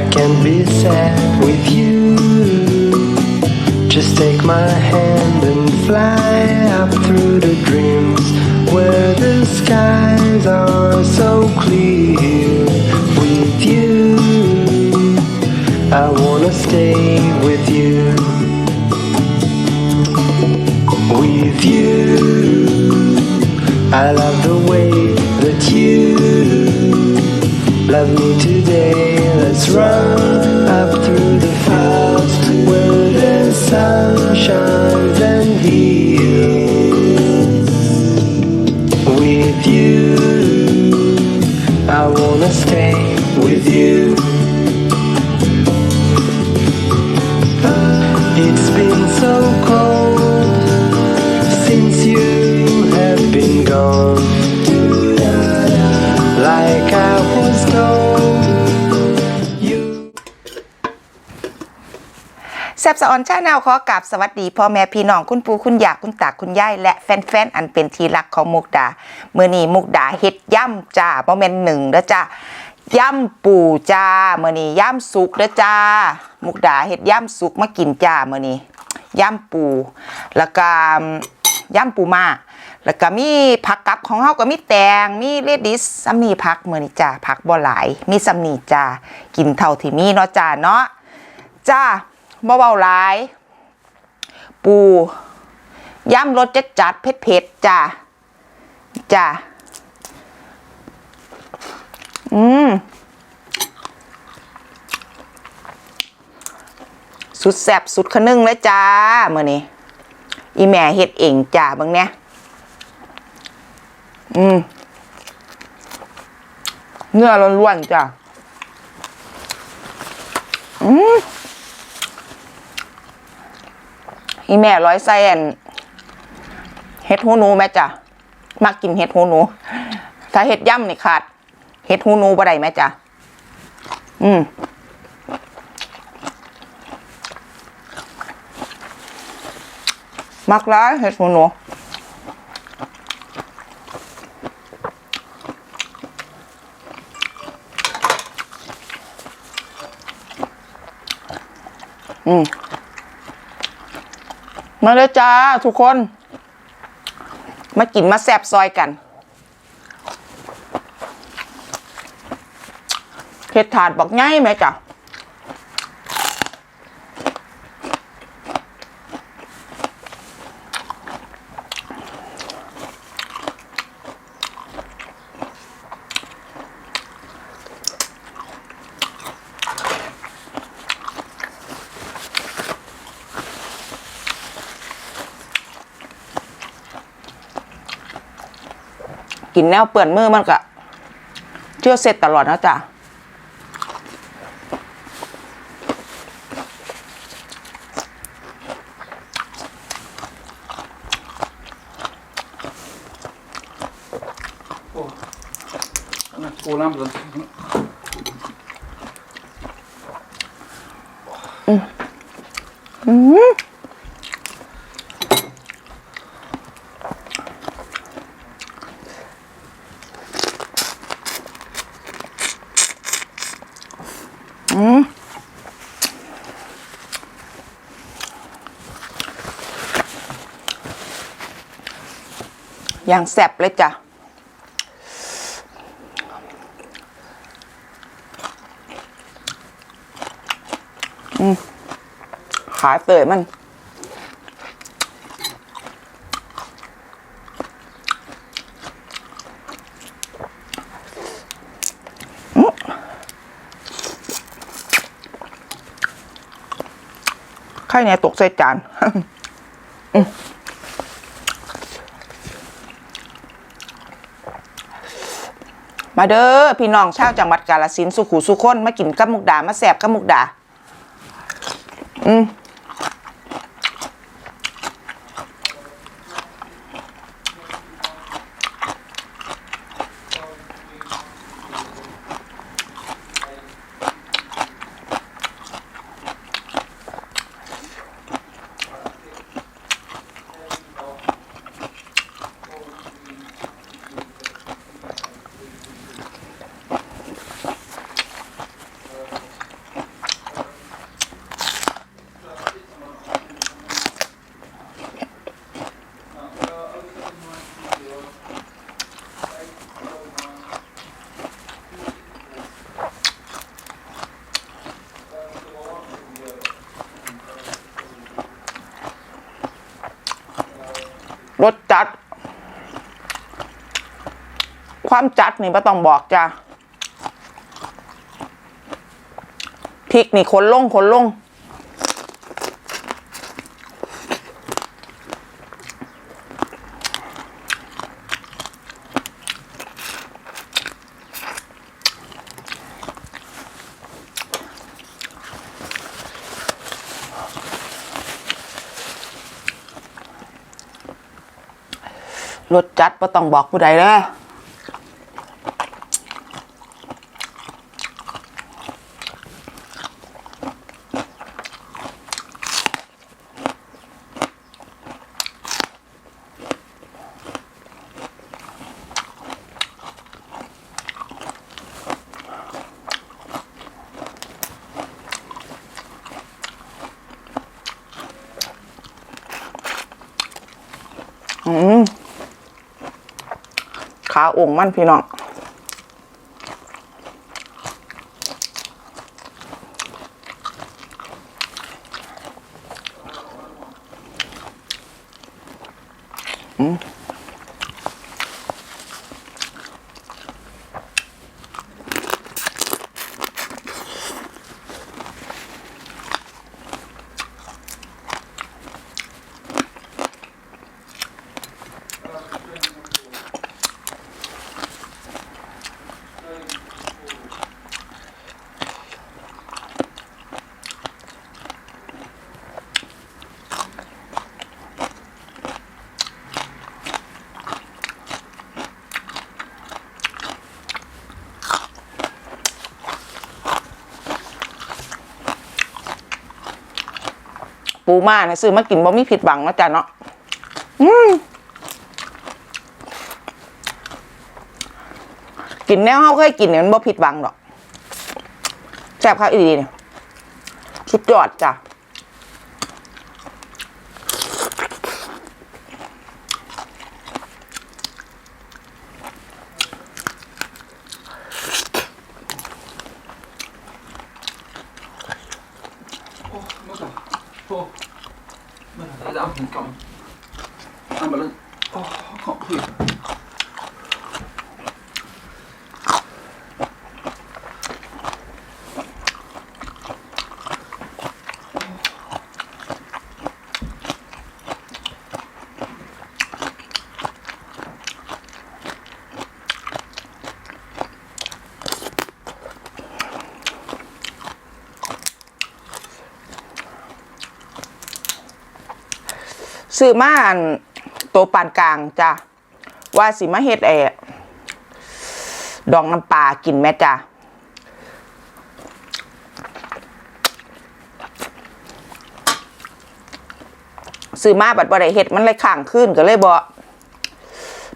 I can be sad with you. Just take my hand and fly up through the dreams where the skies are so clear. With you, I wanna stay with you. With you, I love the way that you love me today. Run up through the fields where the sun shines and heals. With you, I wanna stay with you. แซบสะออนชาแนลขอกราบสวัสดีพ่อแม่พี่น้องคุณปู่คุณย่าคุณตาคุณยายและแฟนๆ อันเป็นที่รักของมุกดาเมื่อนี้มุกดาเฮ็ดย่ำจ้าบ่แม่นหนึ่งเด้อจ้าย่ำปูจ้าเมื่อนี้ย่ำสุกเด้อจ้า มุกดาเฮ็ดย่ำสุกมากินจ้าเมื่อนี้ย่ำปูแล้วก็ย่ำปูมาแล้วก็มีผักกับของเฮาก็มีแตงมีเลดิสซัมนี่ผักเมื่อนี้จ้าผักบ่หลายมีซัมนี่จ้ากินเท่าที่มีเนาะจ้าเนาะจ้า บ่เบาหลาย ปูย่ำรสจัดจัดๆเผ็ดเผ็ดๆจ้าจ้าอืมสุดแซ่บสุดขนึงเลยจ้าเมื่อนี้อีแม่เฮ็ดเองจ้าบางเนี้ยอืมเนื้อล้วนๆจ้าอืม อีแม่ร้อยไส้อันเฮ็ดหูหนูแม่จ้ะมักกินเฮ็ดหูหนู ถ้าเฮ็ดย่ำนี่ขาดเฮ็ดหูหนูบ่ได้แม่จ้ะอืมมักร้ายเฮ็ดหูหนูอืม มาเลยจ้า ทุกคน มากินมาแซบซอยกันเห็ดถาดบอกง่ายไหมจ้ะ กินแนวเปื่อนมือมันก็เชื่อเสร็จตลอดนะจ้ะกูน้ำเลยอ อย่างแซ่บเลยจ้ะขาเตยมันไข่เนี่ยตกใส่จานมาเด้อพี่น้องชาวจังหวัดกาฬสินธุ์สุขุสุคนมากินกับมุกดามาแสบกับมุกดา อืม ความจัดนี่ไม่ต้องบอกจ้ะพริกนี่คนลงคนลง รสจัดไม่ต้องบอกผู้ใดเลยอืมขา องค์มันพี่น้อง ปูมาเนี่ยซื้อมากินบ่มีผิดหวังนะจ๊ะเนาะอืมกินแนวเฮาเคยกินเนี่ยมันบ่ผิดหวังหรอกแซ่บครับอีดีเนี่ยสุดยอดจ้ะ ซื้อมาอันโตวปานกลางจ้ะว่าสิมาเฮ็ดไอ้ดองน้ำปลากินแม่จ้ะซื้อมาบัดบ่ได้เฮ็ดมันเลยข้างขึ้นก็เลยบ่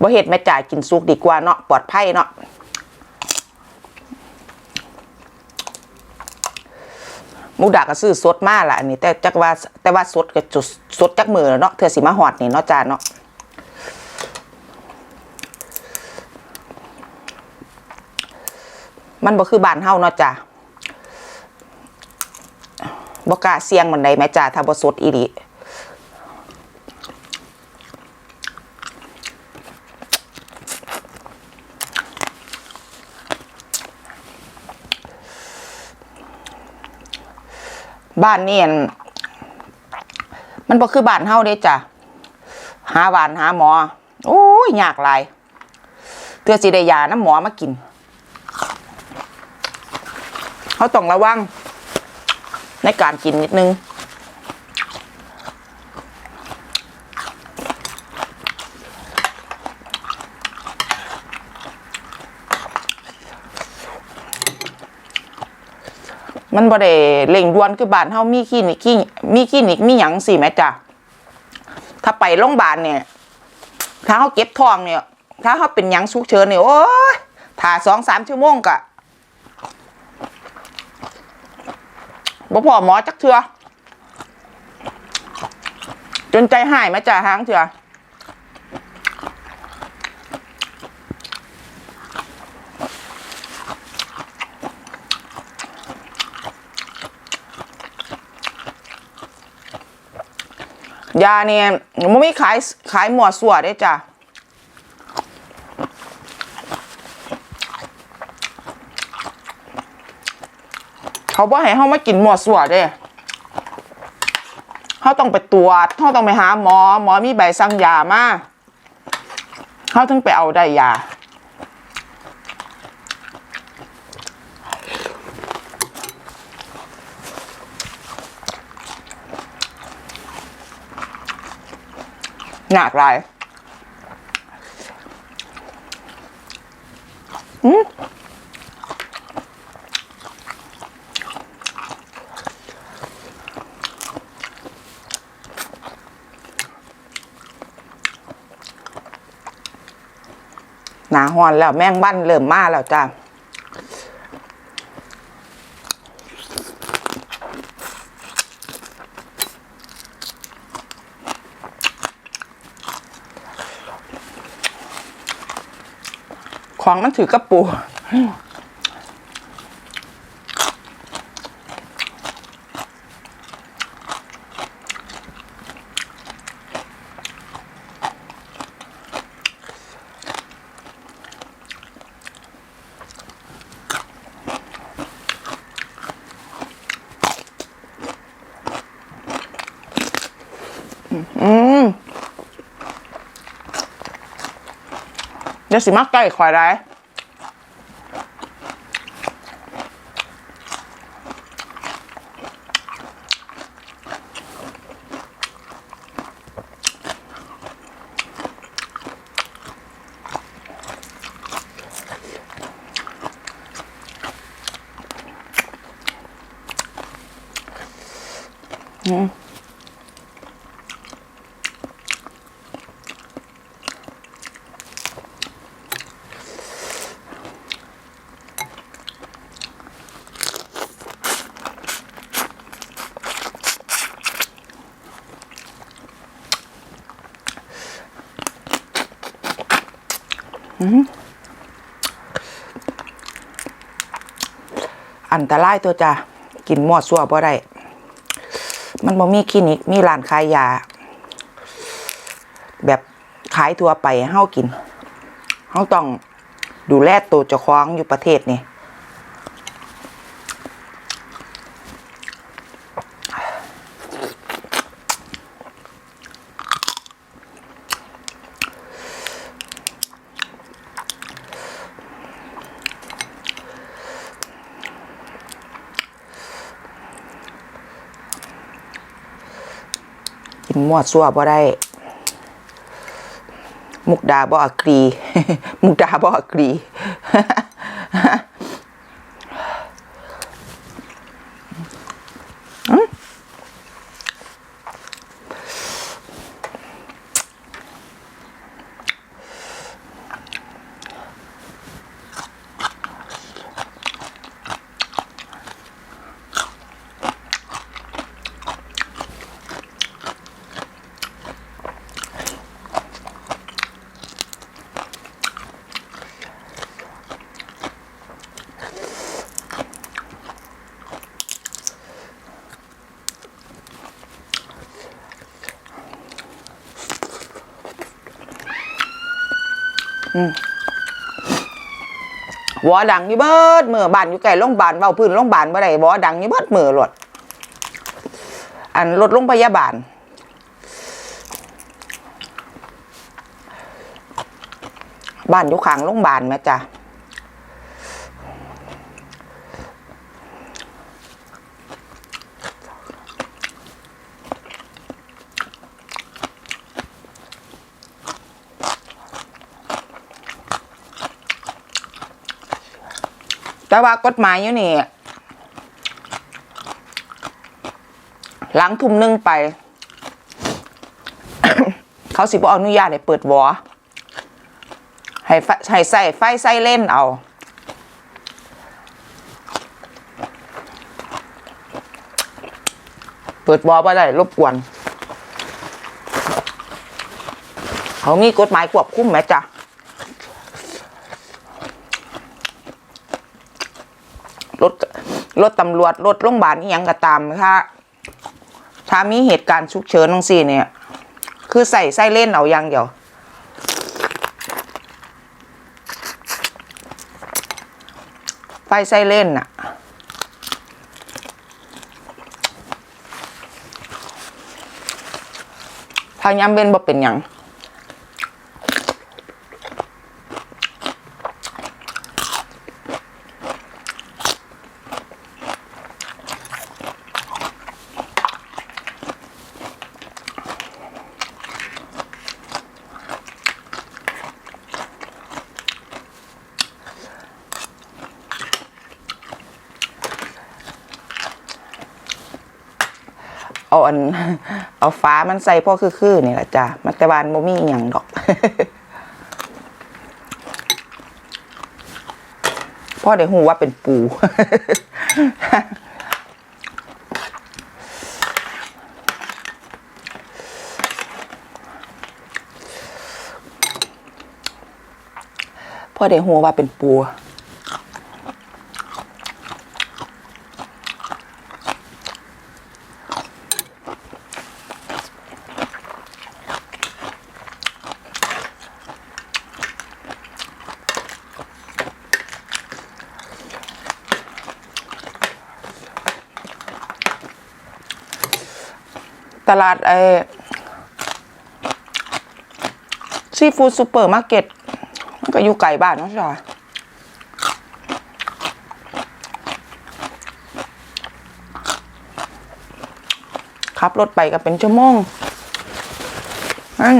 บ่เฮ็ดแม่จ่ายกินสุกดีกว่าเนาะปลอดภัยเนาะ มุกดาก็ซื้อสดมาล่ะอันนี้ แต่จักว่าแต่ว่าสดก็จุดสดจักมือเนาะเธอสิมาหอดนี่เนาะจ้าเนาะมันบ่คือบ้านเฮาเนาะจ้าบ่กล้าเสี่ยงมันใดแม่จ้าถ้าบ่สดอีหลี บ้านนี่อันมันบ่คือบ้านเฮาเด้จ้ะหาบ้านหาหมอโอ้ยยากหลายเพื่อสิได้ยาน้ำหมอมากินเขาต้องระวังในการกินนิดนึง มันบ่ได้เร่งด่วนคือบ้านเฮามีคลินิกคลินิกมีคลินิกมีหยังสิแม่จ้ะถ้าไปโรงพยาบาลเนี่ย ถ้าเฮาเก็บท้องเนี่ย ถ้าเฮาเป็นหยังฉุกเฉินเนี่ยโอ้ยถ้าสองสามชั่วโมงกะบ่พอหมอจักเทื่อจนใจหายแม่จ้ะหางเถื่อ ยาเนี่ยมันไม่ขายขายหมวดสวดได้จ้ะเขาบอกให้เฮามากินหมวดสวดเด้เฮาต้องไปตรวจเฮาต้องไปหาหมอ หมอมีใบสั่งยามาเฮาถึงไปเอาได้ยา หนักไรอืมหนาหอนแล้วแม่งบ้านเริ่มมาแล้วจ้า ของมันถือกระปู อืม เดี๋ยวสิมาใกล้ข่อยได้อั อันตรายตัวจ้ะกินหมอดซัวบ่ได้ มันบ่มีคลินิก มีร้านขายยา แบบขายทั่วไปให้เฮากินเฮาต้องดูแลตัวเจ้าของอยู่ประเทศนี่ มวดซัวบ่ได้ มุกดาบ่อกรี มุกดาบ่อกรี วอดังอยู่เบิดเมื่อบานอยู่ไกล้โรงพยาบาลเบาพื้นโรงพยาบาลบ่ได้วอดังอยู่เบิดเมื่อรถอันรถโรงพยาบาลบ้านอยู่ข้างโรงพยาบาลแม่จ้ะ ว่ากฎหมายอยู่นี่หลังทุ่มหนึงไป เขาสิบอนุญาตให้เปิดวอให้ให้ใส่ไฟใส่เล่นเอา เปิดวอบ่ได้รบกวน เขามีกฎหมายควบคุมไหมจ๊ะ รถ รถตำรวจรถโรงพยาบาลนี่ยังก็ตามถ้าถ้ามีเหตุการณ์ฉุกเฉินทั้งสี่เนี่ย คือใส่ไส้เล่นเอาอย่างเดียวไฟไส้เล่นน่ะทางยำเบนบ่เป็นหยัง อันเอาฟ้ามันใส่พ่อคือๆนี่แหละจ้ะมันแต่วานบ่มีอย่างดอกพ่อได้หูว่าเป็นปู พ่อได้หูว่าเป็นปู ตลาดไอซีฟู้ดซูเปอร์มาร์เก็ตมันก็อยู่ไกลบ้านเนาะจ้ะขับรถไปก็เป็นชั่วโมงนั่น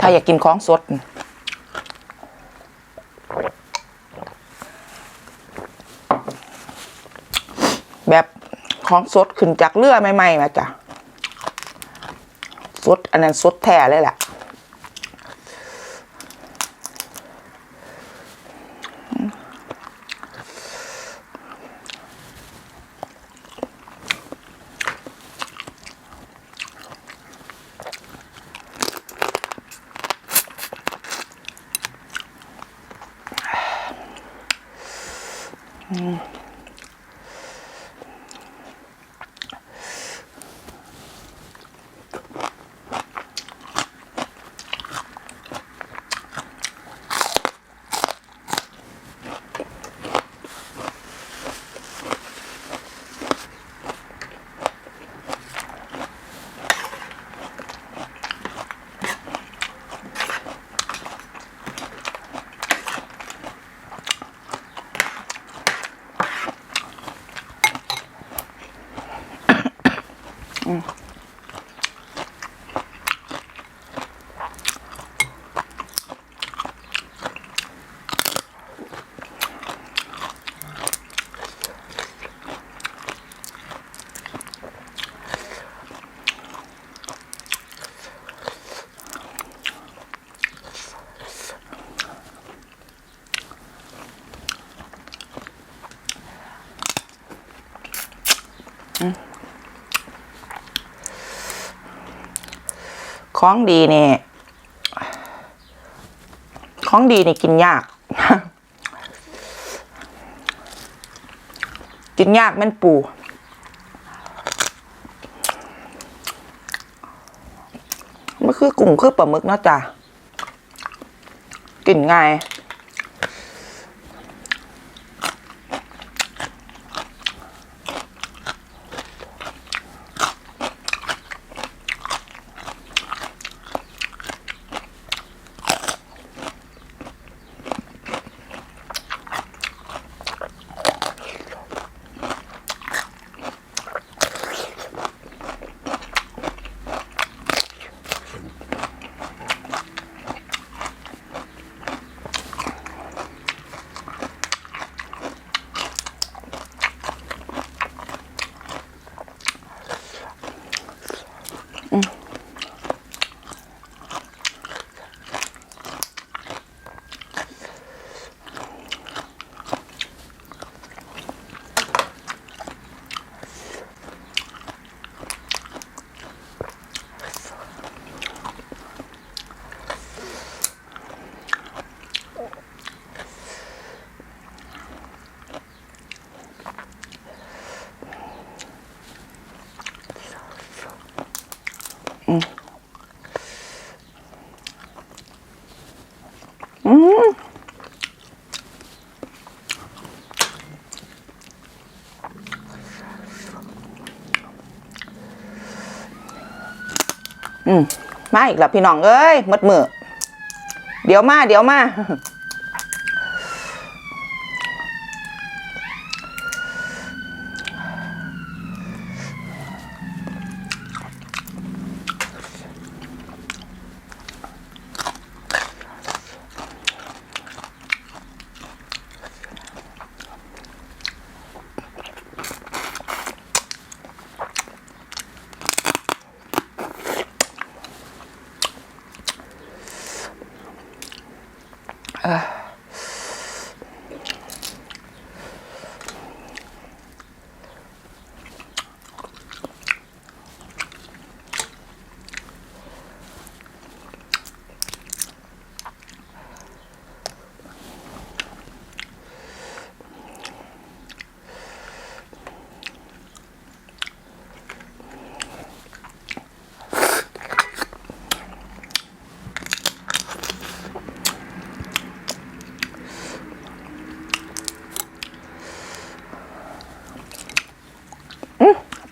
ถ้าอยากกินของสด แบบของสดขึ้นจากเรือใหม่ๆมาจ้ะสดอันนั้นสดแท้เลยแหละ ของดีนี่ของดีนี่กินยาก กินยากแม่นปูมันคือกุ้งคือปลาหมึกเนาะจ้ะกินง่าย อืมมาอีกแล้วพี่น้องเอ้ยมดมือเดี๋ยวมา เดี๋ยวมา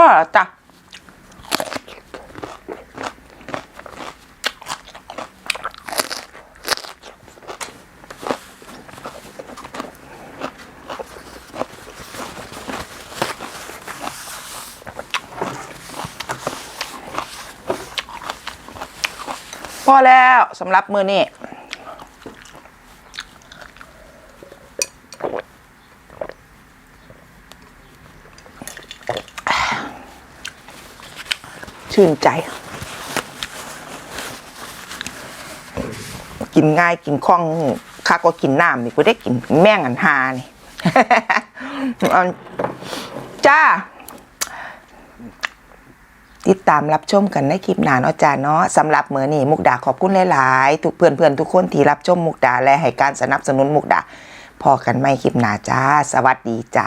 พ่อจ้ะพอแล้วสำหรับมือนี่ ชื่นใจ กินง่ายกินคล่องข้าก็กินน้ำนี่กูได้กินแม่งอันหานี่จ้า ติดตามรับชมกันในคลิปหนาเนาะจ้าเนาะสำหรับเมื่อนี้มุกดาขอบคุณหลายๆทุกเพื่อนๆทุกคนที่รับชมมุกดาและให้การสนับสนุนมุกดาพอกันไม่คลิปหนาจ้า สวัสดีจ้า